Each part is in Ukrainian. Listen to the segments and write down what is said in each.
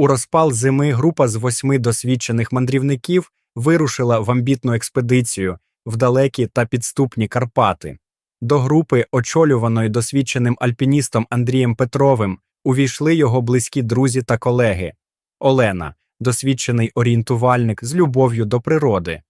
У розпал зими група з восьми досвідчених мандрівників вирушила в амбітну експедицію в далекі та підступні Карпати. До групи, очолюваної досвідченим альпіністом Андрієм Петровим, увійшли його близькі друзі та колеги. Олена, досвідчений орієнтувальник з любов'ю до природи,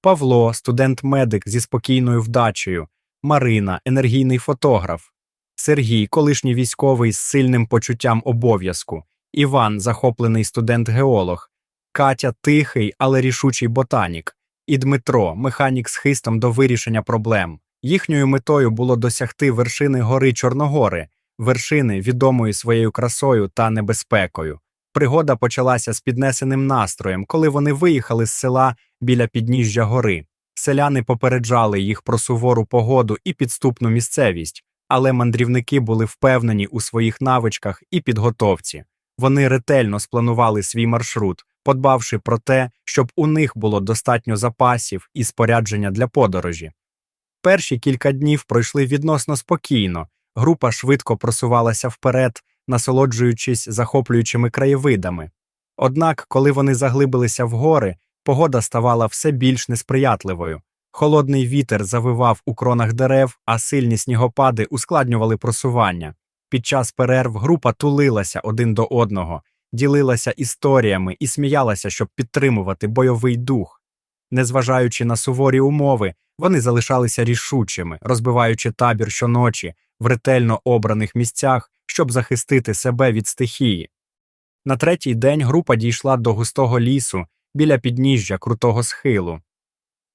Павло, студент-медик зі спокійною вдачею, Марина, енергійний фотограф, Сергій, колишній військовий з сильним почуттям обов'язку, Іван, захоплений студент-геолог, Катя тихий, але рішучий ботанік, і Дмитро, механік з хистом до вирішення проблем. Їхньою метою було досягти вершини гори Чорногори, вершини, відомої своєю красою та небезпекою. Пригода почалася з піднесеним настроєм, коли вони виїхали з села біля підніжжя гори. Селяни попереджали їх про сувору погоду і підступну місцевість, але мандрівники були впевнені у своїх навичках і підготовці. Вони ретельно спланували свій маршрут, подбавши про те, щоб у них було достатньо запасів і спорядження для подорожі. Перші кілька днів пройшли відносно спокійно, група швидко просувалася вперед, насолоджуючись захоплюючими краєвидами. Однак, коли вони заглибилися в гори, погода ставала все більш несприятливою. Холодний вітер завивав у кронах дерев, а сильні снігопади ускладнювали просування. Під час перерв група тулилася один до одного, ділилася історіями і сміялася, щоб підтримувати бойовий дух. Незважаючи на суворі умови, вони залишалися рішучими, розбиваючи табір щоночі в ретельно обраних місцях, щоб захистити себе від стихії. На третій день група дійшла до густого лісу біля підніжжя крутого схилу.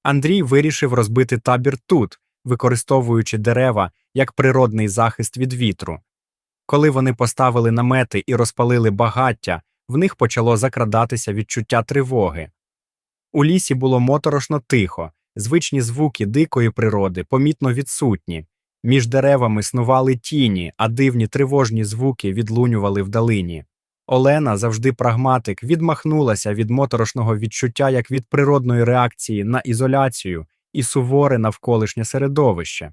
Андрій вирішив розбити табір тут, використовуючи дерева як природний захист від вітру. Коли вони поставили намети і розпалили багаття, в них почало закрадатися відчуття тривоги. У лісі було моторошно тихо, звичні звуки дикої природи помітно відсутні. Між деревами снували тіні, а дивні тривожні звуки відлунювали вдалині. Олена, завжди прагматик, відмахнулася від моторошного відчуття як від природної реакції на ізоляцію і суворе навколишнє середовище.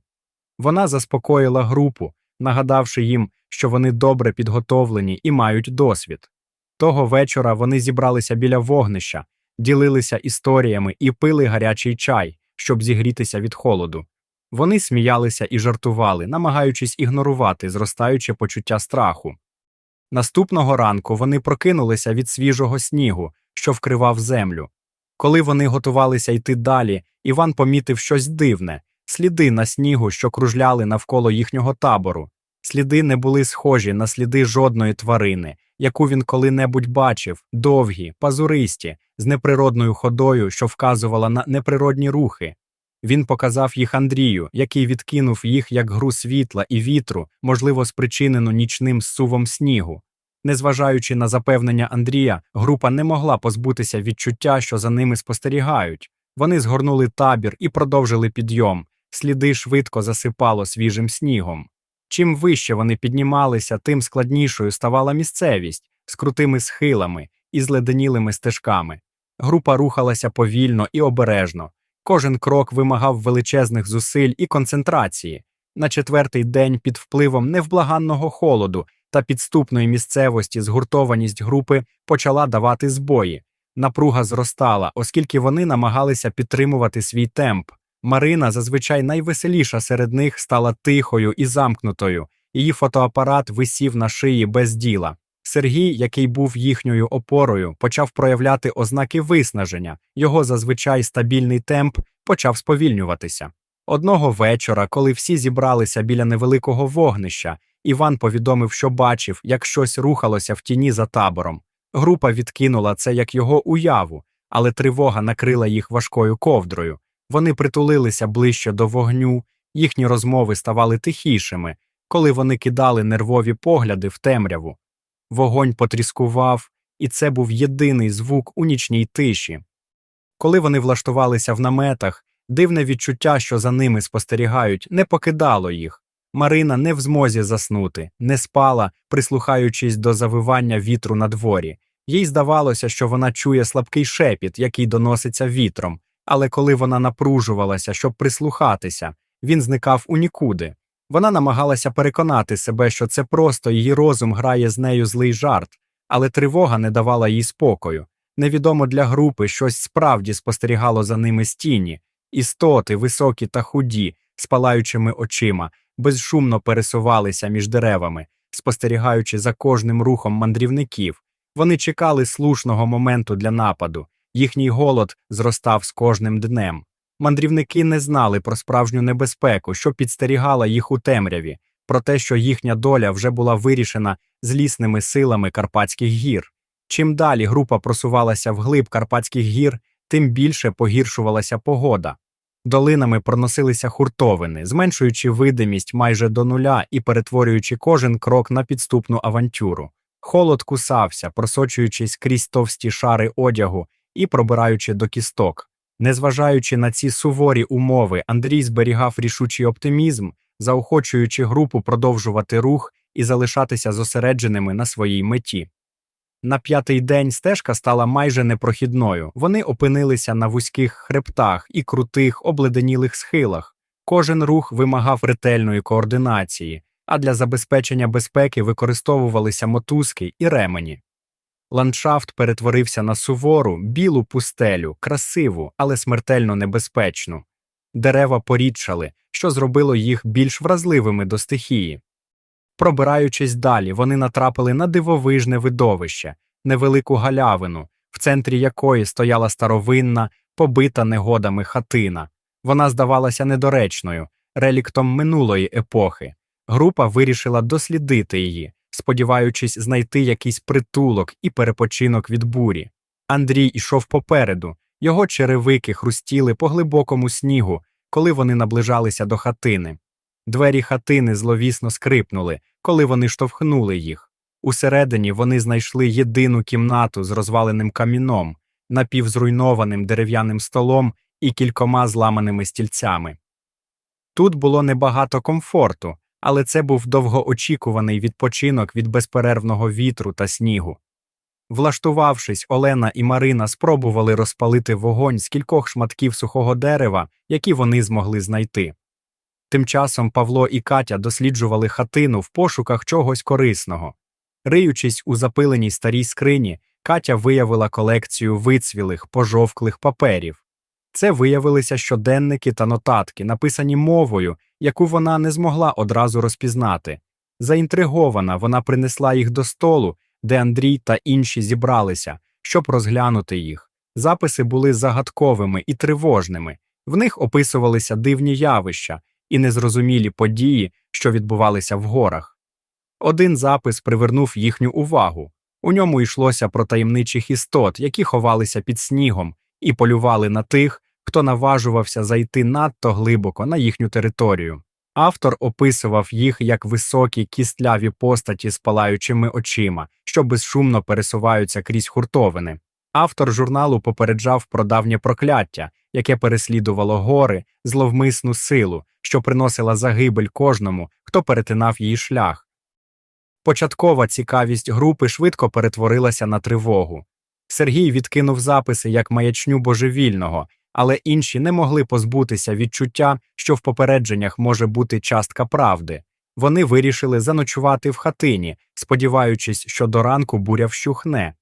Вона заспокоїла групу, нагадавши їм, що вони добре підготовлені і мають досвід. Того вечора вони зібралися біля вогнища, ділилися історіями і пили гарячий чай, щоб зігрітися від холоду. Вони сміялися і жартували, намагаючись ігнорувати зростаюче почуття страху. Наступного ранку вони прокинулися від свіжого снігу, що вкривав землю. Коли вони готувалися йти далі, Іван помітив щось дивне сліди на снігу, що кружляли навколо їхнього табору. Сліди не були схожі на сліди жодної тварини, яку він коли-небудь бачив, довгі, пазуристі, з неприродною ходою, що вказувала на неприродні рухи. Він показав їх Андрію, який відкинув їх як гру світла і вітру, можливо, спричинену нічним зсувом снігу. Незважаючи на запевнення Андрія, група не могла позбутися відчуття, що за ними спостерігають. Вони згорнули табір і продовжили підйом, сліди швидко засипало свіжим снігом. Чим вище вони піднімалися, тим складнішою ставала місцевість з крутими схилами і зледенілими стежками. Група рухалася повільно і обережно. Кожен крок вимагав величезних зусиль і концентрації. На четвертий день під впливом невблаганного холоду та підступної місцевості згуртованість групи почала давати збої. Напруга зростала, оскільки вони намагалися підтримувати свій темп. Марина, зазвичай найвеселіша серед них, стала тихою і замкнутою. Її фотоапарат висів на шиї без діла. Сергій, який був їхньою опорою, почав проявляти ознаки виснаження, його зазвичай стабільний темп почав сповільнюватися. Одного вечора, коли всі зібралися біля невеликого вогнища, Іван повідомив, що бачив, як щось рухалося в тіні за табором. Група відкинула це як його уяву, але тривога накрила їх важкою ковдрою. Вони притулилися ближче до вогню, їхні розмови ставали тихішими, коли вони кидали нервові погляди в темряву. Вогонь потріскував, і це був єдиний звук у нічній тиші. Коли вони влаштувалися в наметах, дивне відчуття, що за ними спостерігають, не покидало їх. Марина не в змозі заснути, не спала, прислухаючись до завивання вітру на дворі. Їй здавалося, що вона чує слабкий шепіт, який доноситься вітром, але коли вона напружувалася, щоб прислухатися, він зникав у нікуди. Вона намагалася переконати себе, що це просто її розум грає з нею злий жарт, але тривога не давала їй спокою. Невідомо для групи щось справді спостерігало за ними з тіні. Істоти, високі та худі, з палаючими очима, безшумно пересувалися між деревами, спостерігаючи за кожним рухом мандрівників. Вони чекали слушного моменту для нападу. Їхній голод зростав з кожним днем. Мандрівники не знали про справжню небезпеку, що підстерігала їх у темряві, про те, що їхня доля вже була вирішена злісними силами Карпатських гір. Чим далі група просувалася вглиб Карпатських гір, тим більше погіршувалася погода. Долинами проносилися хуртовини, зменшуючи видимість майже до нуля і перетворюючи кожен крок на підступну авантюру. Холод кусався, просочуючись крізь товсті шари одягу і пробираючи до кісток. Незважаючи на ці суворі умови, Андрій зберігав рішучий оптимізм, заохочуючи групу продовжувати рух і залишатися зосередженими на своїй меті. На п'ятий день стежка стала майже непрохідною. Вони опинилися на вузьких хребтах і крутих, обледенілих схилах. Кожен рух вимагав ретельної координації, а для забезпечення безпеки використовувалися мотузки і ремені. Ландшафт перетворився на сувору, білу пустелю, красиву, але смертельно небезпечну. Дерева порідшали, що зробило їх більш вразливими до стихії. Пробираючись далі, вони натрапили на дивовижне видовище, невелику галявину, в центрі якої стояла старовинна, побита негодами хатина. Вона здавалася недоречною, реліктом минулої епохи. Група вирішила дослідити її, сподіваючись знайти якийсь притулок і перепочинок від бурі. Андрій ішов попереду, його черевики хрустіли по глибокому снігу, коли вони наближалися до хатини. Двері хатини зловісно скрипнули, коли вони штовхнули їх. Усередині вони знайшли єдину кімнату з розваленим каміном, напівзруйнованим дерев'яним столом і кількома зламаними стільцями. Тут було небагато комфорту, але це був довгоочікуваний відпочинок від безперервного вітру та снігу. Влаштувавшись, Олена і Марина спробували розпалити вогонь з кількох шматків сухого дерева, які вони змогли знайти. Тим часом Павло і Катя досліджували хатину в пошуках чогось корисного. Риючись у запиленій старій скрині, Катя виявила колекцію вицвілих, пожовклих паперів. Це виявилися щоденники та нотатки, написані мовою, яку вона не змогла одразу розпізнати. Заінтригована, вона принесла їх до столу, де Андрій та інші зібралися, щоб розглянути їх. Записи були загадковими і тривожними, в них описувалися дивні явища і незрозумілі події, що відбувалися в горах. Один запис привернув їхню увагу. У ньому йшлося про таємничих істот, які ховалися під снігом, і полювали на тих, хто наважувався зайти надто глибоко на їхню територію. Автор описував їх як високі кістляві постаті з палаючими очима, що безшумно пересуваються крізь хуртовини. Автор журналу попереджав про давнє прокляття, яке переслідувало гори, зловмисну силу, що приносила загибель кожному, хто перетинав її шлях. Початкова цікавість групи швидко перетворилася на тривогу. Сергій відкинув записи як маячню божевільного, але інші не могли позбутися відчуття, що в попередженнях може бути частка правди. Вони вирішили заночувати в хатині, сподіваючись, що до ранку буря вщухне.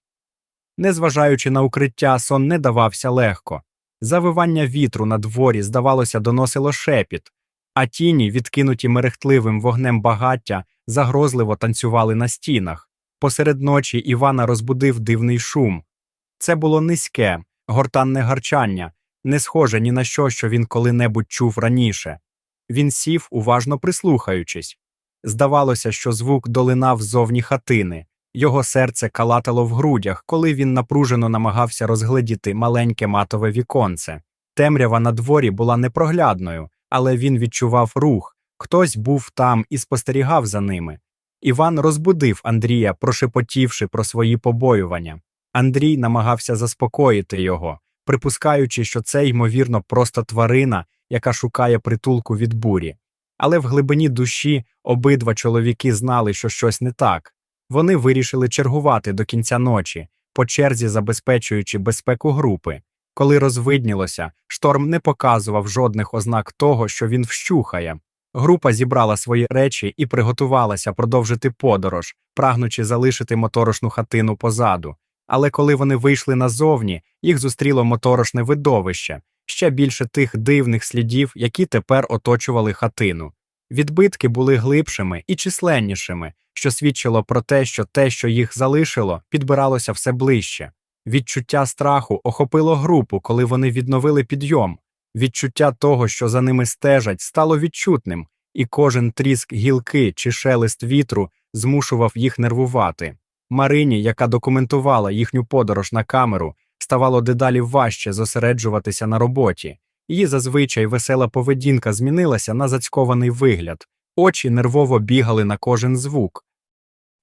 Незважаючи на укриття, сон не давався легко. Завивання вітру на дворі, здавалося, доносило шепіт, а тіні, відкинуті мерехтливим вогнем багаття, загрозливо танцювали на стінах. Посеред ночі Івана розбудив дивний шум. Це було низьке, гортанне гарчання, не схоже ні на що, що він коли-небудь чув раніше. Він сів, уважно прислухаючись. Здавалося, що звук долинав ззовні хатини, його серце калатало в грудях, коли він напружено намагався розгледіти маленьке матове віконце. Темрява на дворі була непроглядною, але він відчував рух хтось був там і спостерігав за ними. Іван розбудив Андрія, прошепотівши про свої побоювання. Андрій намагався заспокоїти його, припускаючи, що це, ймовірно, просто тварина, яка шукає притулку від бурі. Але в глибині душі обидва чоловіки знали, що щось не так. Вони вирішили чергувати до кінця ночі, по черзі забезпечуючи безпеку групи. Коли розвиднілося, шторм не показував жодних ознак того, що він вщухає. Група зібрала свої речі і приготувалася продовжити подорож, прагнучи залишити моторошну хатину позаду. Але коли вони вийшли назовні, їх зустріло моторошне видовище, ще більше тих дивних слідів, які тепер оточували хатину. Відбитки були глибшими і численнішими, що свідчило про те, що те, що їх залишило, підбиралося все ближче. Відчуття страху охопило групу, коли вони відновили підйом. Відчуття того, що за ними стежать, стало відчутним, і кожен тріск гілки чи шелест вітру змушував їх нервувати. Марині, яка документувала їхню подорож на камеру, ставало дедалі важче зосереджуватися на роботі. Її зазвичай весела поведінка змінилася на зацькований вигляд, очі нервово бігали на кожен звук.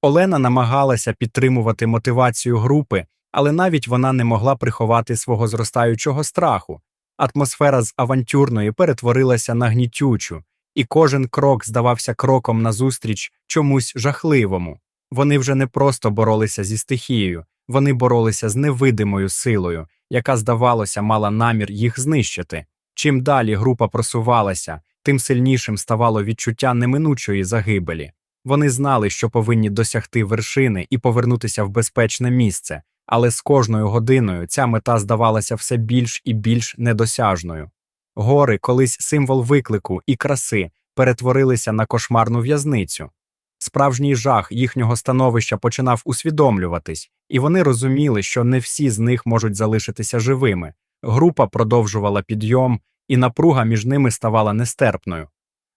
Олена намагалася підтримувати мотивацію групи, але навіть вона не могла приховати свого зростаючого страху. Атмосфера з авантюрної перетворилася на гнітючу, і кожен крок здавався кроком назустріч чомусь жахливому. Вони вже не просто боролися зі стихією, вони боролися з невидимою силою, яка, здавалося, мала намір їх знищити. Чим далі група просувалася, тим сильнішим ставало відчуття неминучої загибелі. Вони знали, що повинні досягти вершини і повернутися в безпечне місце, але з кожною годиною ця мета здавалася все більш і більш недосяжною. Гори, колись символ виклику і краси, перетворилися на кошмарну в'язницю. Справжній жах їхнього становища починав усвідомлюватись, і вони розуміли, що не всі з них можуть залишитися живими. Група продовжувала підйом, і напруга між ними ставала нестерпною.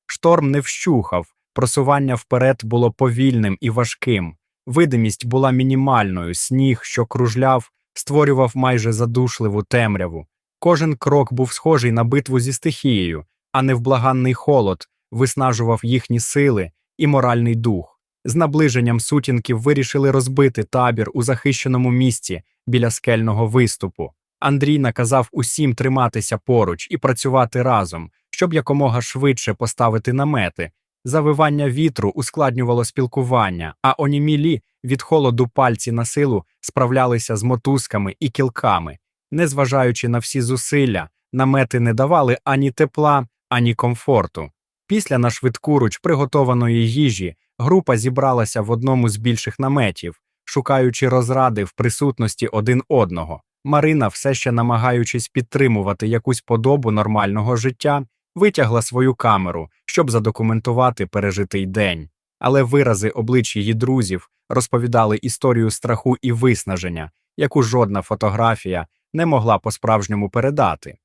Шторм не вщухав, просування вперед було повільним і важким. Видимість була мінімальною, сніг, що кружляв, створював майже задушливу темряву. Кожен крок був схожий на битву зі стихією, а невблаганний холод виснажував їхні сили і моральний дух. З наближенням сутінків вирішили розбити табір у захищеному місці біля скельного виступу. Андрій наказав усім триматися поруч і працювати разом, щоб якомога швидше поставити намети. Завивання вітру ускладнювало спілкування, а онімілі від холоду пальці на силу справлялися з мотузками і кілками. Незважаючи на всі зусилля, намети не давали ані тепла, ані комфорту. Після на швидкуруч приготованої їжі група зібралася в одному з більших наметів, шукаючи розради в присутності один одного. Марина, все ще намагаючись підтримувати якусь подобу нормального життя, витягла свою камеру, щоб задокументувати пережитий день. Але вирази облич її друзів розповідали історію страху і виснаження, яку жодна фотографія не могла по-справжньому передати.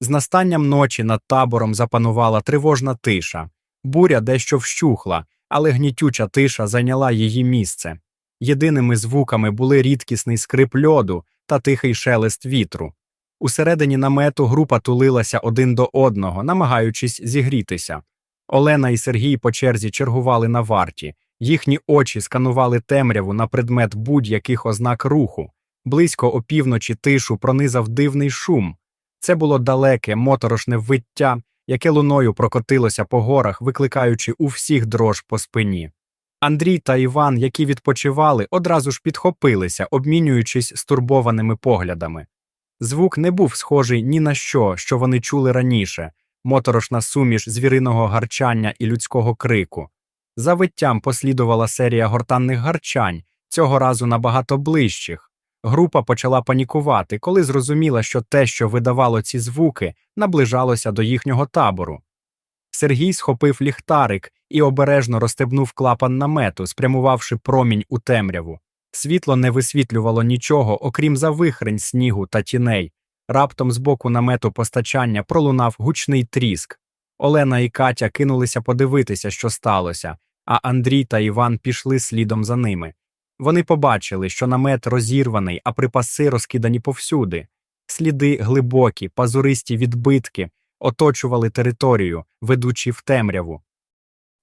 З настанням ночі над табором запанувала тривожна тиша, буря дещо вщухла, але гнітюча тиша зайняла її місце. Єдиними звуками були рідкісний скрип льоду та тихий шелест вітру. Усередині намету група тулилася один до одного, намагаючись зігрітися. Олена і Сергій по черзі чергували на варті, їхні очі сканували темряву на предмет будь-яких ознак руху. Близько опівночі тишу пронизав дивний шум. Це було далеке, моторошне виття, яке луною прокотилося по горах, викликаючи у всіх дрож по спині. Андрій та Іван, які відпочивали, одразу ж підхопилися, обмінюючись стурбованими поглядами. Звук не був схожий ні на що, що вони чули раніше моторошна суміш звіриного гарчання і людського крику. За виттям послідувала серія гортанних гарчань, цього разу набагато ближчих. Група почала панікувати, коли зрозуміла, що те, що видавало ці звуки, наближалося до їхнього табору. Сергій схопив ліхтарик і обережно розстебнув клапан намету, спрямувавши промінь у темряву. Світло не висвітлювало нічого, окрім завихрень снігу та тіней. Раптом з боку намету постачання пролунав гучний тріск. Олена і Катя кинулися подивитися, що сталося, а Андрій та Іван пішли слідом за ними. Вони побачили, що намет розірваний, а припаси розкидані повсюди. Сліди глибокі, пазуристі відбитки оточували територію, ведучи в темряву.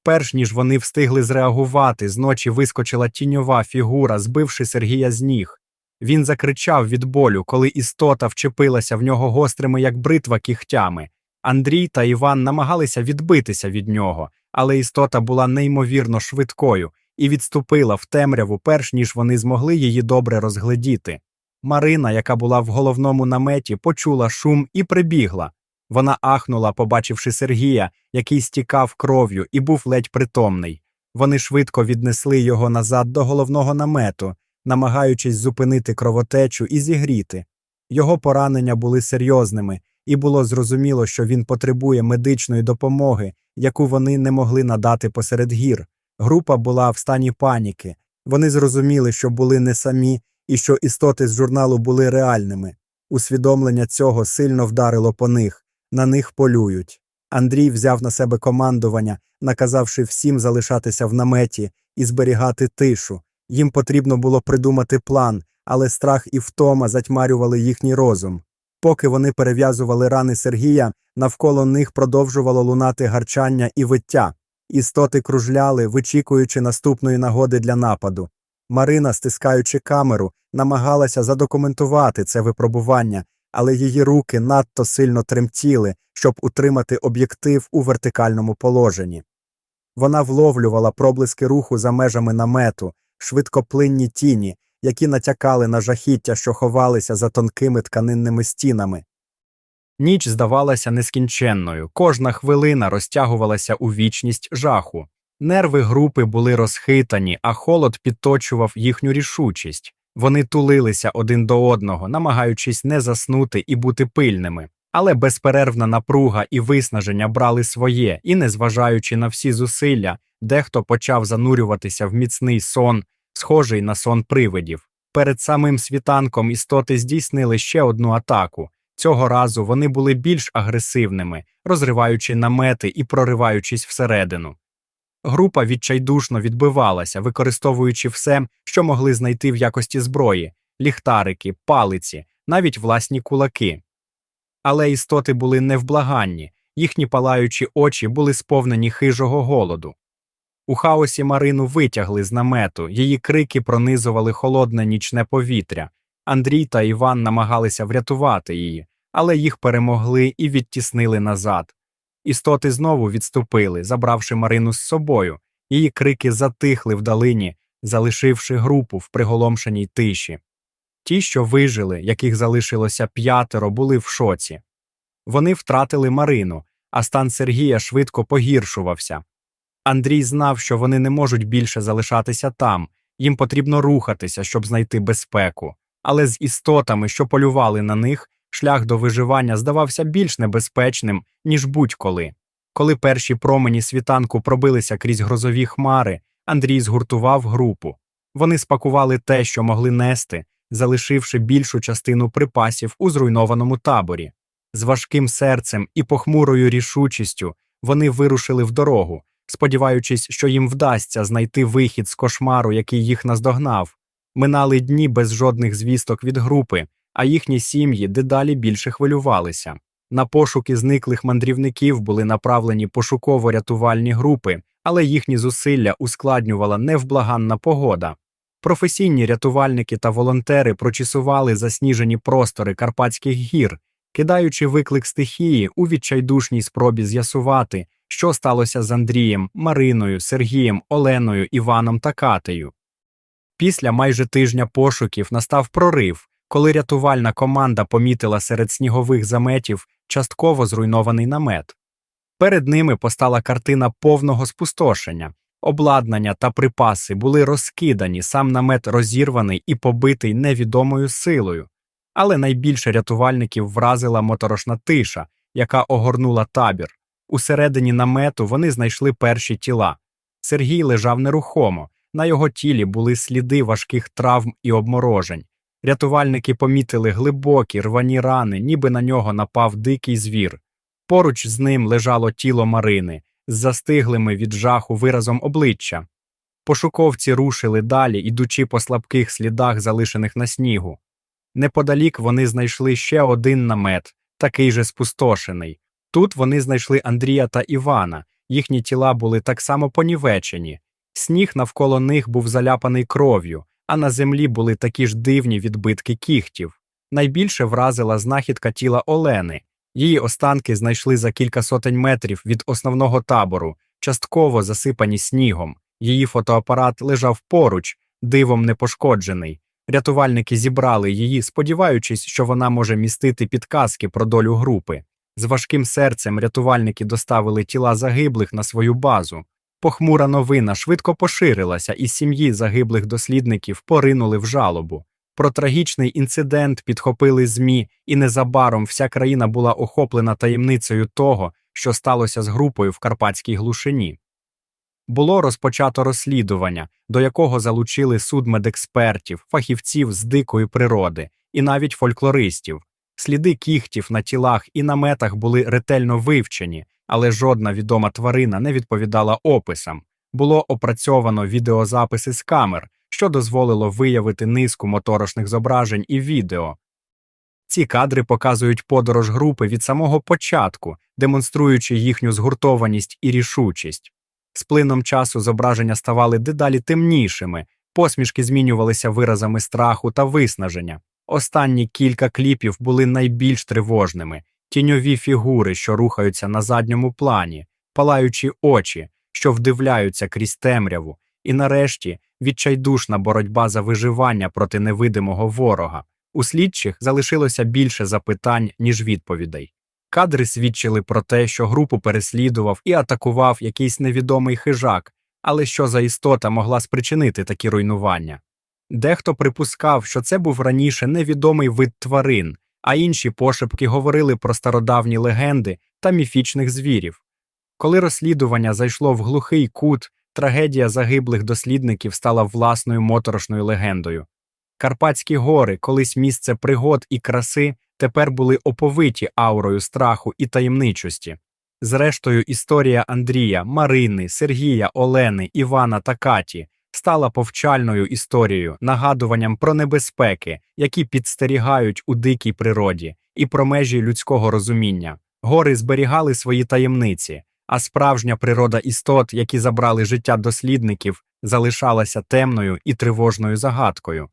Перш ніж вони встигли зреагувати, з ночі вискочила тіньова фігура, збивши Сергія з ніг. Він закричав від болю, коли істота вчепилася в нього гострими, як бритва, кігтями. Андрій та Іван намагалися відбитися від нього, але істота була неймовірно швидкою і відступила в темряву, перш ніж вони змогли її добре розгледіти. Марина, яка була в головному наметі, почула шум і прибігла. Вона ахнула, побачивши Сергія, який стікав кров'ю і був ледь притомний. Вони швидко віднесли його назад до головного намету, намагаючись зупинити кровотечу і зігріти. Його поранення були серйозними, і було зрозуміло, що він потребує медичної допомоги, яку вони не могли надати посеред гір. Група була в стані паніки. Вони зрозуміли, що були не самі і що істоти з журналу були реальними. Усвідомлення цього сильно вдарило по них, на них полюють. Андрій взяв на себе командування, наказавши всім залишатися в наметі і зберігати тишу. Їм потрібно було придумати план, але страх і втома затьмарювали їхній розум. Поки вони перев'язували рани Сергія, навколо них продовжувало лунати гарчання і виття. Істоти кружляли, вичікуючи наступної нагоди для нападу. Марина, стискаючи камеру, намагалася задокументувати це випробування, але її руки надто сильно тремтіли, щоб утримати об'єктив у вертикальному положенні. Вона вловлювала проблиски руху за межами намету, швидкоплинні тіні, які натякали на жахіття, що ховалися за тонкими тканинними стінами. Ніч здавалася нескінченною, кожна хвилина розтягувалася у вічність жаху. Нерви групи були розхитані, а холод підточував їхню рішучість. Вони тулилися один до одного, намагаючись не заснути і бути пильними. Але безперервна напруга і виснаження брали своє, і, незважаючи на всі зусилля, дехто почав занурюватися в міцний сон, схожий на сон привидів. Перед самим світанком істоти здійснили ще одну атаку. Цього разу вони були більш агресивними, розриваючи намети і прориваючись всередину. Група відчайдушно відбивалася, використовуючи все, що могли знайти в якості зброї ліхтарики, палиці, навіть власні кулаки. Але істоти були невблаганні, їхні палаючі очі були сповнені хижого голоду. У хаосі Марину витягли з намету, її крики пронизували холодне нічне повітря. Андрій та Іван намагалися врятувати її, але їх перемогли і відтіснили назад. Істоти знову відступили, забравши Марину з собою. Її крики затихли вдалині, залишивши групу в приголомшеній тиші. Ті, що вижили, яких залишилося п'ятеро, були в шоці. Вони втратили Марину, а стан Сергія швидко погіршувався. Андрій знав, що вони не можуть більше залишатися там, їм потрібно рухатися, щоб знайти безпеку. Але з істотами, що полювали на них, шлях до виживання здавався більш небезпечним, ніж будь-коли. Коли перші промені світанку пробилися крізь грозові хмари, Андрій згуртував групу. Вони спакували те, що могли нести, залишивши більшу частину припасів у зруйнованому таборі. З важким серцем і похмурою рішучістю вони вирушили в дорогу, сподіваючись, що їм вдасться знайти вихід з кошмару, який їх наздогнав. Минали дні без жодних звісток від групи, а їхні сім'ї дедалі більше хвилювалися. На пошуки зниклих мандрівників були направлені пошуково-рятувальні групи, але їхні зусилля ускладнювала невблаганна погода. Професійні рятувальники та волонтери прочісували засніжені простори Карпатських гір, кидаючи виклик стихії у відчайдушній спробі з'ясувати, що сталося з Андрієм, Мариною, Сергієм, Оленою, Іваном та Катею. Після майже тижня пошуків настав прорив, коли рятувальна команда помітила серед снігових заметів частково зруйнований намет. Перед ними постала картина повного спустошення. Обладнання та припаси були розкидані, сам намет розірваний і побитий невідомою силою. Але найбільше рятувальників вразила моторошна тиша, яка огорнула табір. Усередині намету вони знайшли перші тіла. Сергій лежав нерухомо, на його тілі були сліди важких травм і обморожень. Рятувальники помітили глибокі рвані рани, ніби на нього напав дикий звір. Поруч з ним лежало тіло Марини з застиглими від жаху виразом обличчя. Пошуковці рушили далі, ідучи по слабких слідах, залишених на снігу. Неподалік вони знайшли ще один намет, такий же спустошений. Тут вони знайшли Андрія та Івана, їхні тіла були так само понівечені. Сніг навколо них був заляпаний кров'ю, а на землі були такі ж дивні відбитки кігтів. Найбільше вразила знахідка тіла Олени. Її останки знайшли за кілька сотень метрів від основного табору, частково засипані снігом. Її фотоапарат лежав поруч, дивом не пошкоджений. Рятувальники зібрали її, сподіваючись, що вона може містити підказки про долю групи. З важким серцем рятувальники доставили тіла загиблих на свою базу. Похмура новина швидко поширилася, і сім'ї загиблих дослідників поринули в жалобу. Про трагічний інцидент підхопили ЗМІ, і незабаром вся країна була охоплена таємницею того, що сталося з групою в Карпатській глушині. Було розпочато розслідування, до якого залучили судмедекспертів, фахівців з дикої природи і навіть фольклористів. Сліди кіхтів на тілах і наметах були ретельно вивчені, але жодна відома тварина не відповідала описам. Було опрацьовано відеозаписи з камер, що дозволило виявити низку моторошних зображень і відео. Ці кадри показують подорож групи від самого початку, демонструючи їхню згуртованість і рішучість. З плином часу зображення ставали дедалі темнішими, посмішки змінювалися виразами страху та виснаження. Останні кілька кліпів були найбільш тривожними тіньові фігури, що рухаються на задньому плані, палаючі очі, що вдивляються крізь темряву, і нарешті відчайдушна боротьба за виживання проти невидимого ворога. У слідчих залишилося більше запитань, ніж відповідей. Кадри свідчили про те, що групу переслідував і атакував якийсь невідомий хижак, але що за істота могла спричинити такі руйнування. Дехто припускав, що це був раніше невідомий вид тварин, а інші пошепки говорили про стародавні легенди та міфічних звірів. Коли розслідування зайшло в глухий кут, трагедія загиблих дослідників стала власною моторошною легендою. Карпатські гори, колись місце пригод і краси, тепер були оповиті аурою страху і таємничості. Зрештою, історія Андрія, Марини, Сергія, Олени, Івана та Каті стала повчальною історією, нагадуванням про небезпеки, які підстерігають у дикій природі, і про межі людського розуміння. Гори зберігали свої таємниці, а справжня природа істот, які забрали життя дослідників, залишалася темною і тривожною загадкою.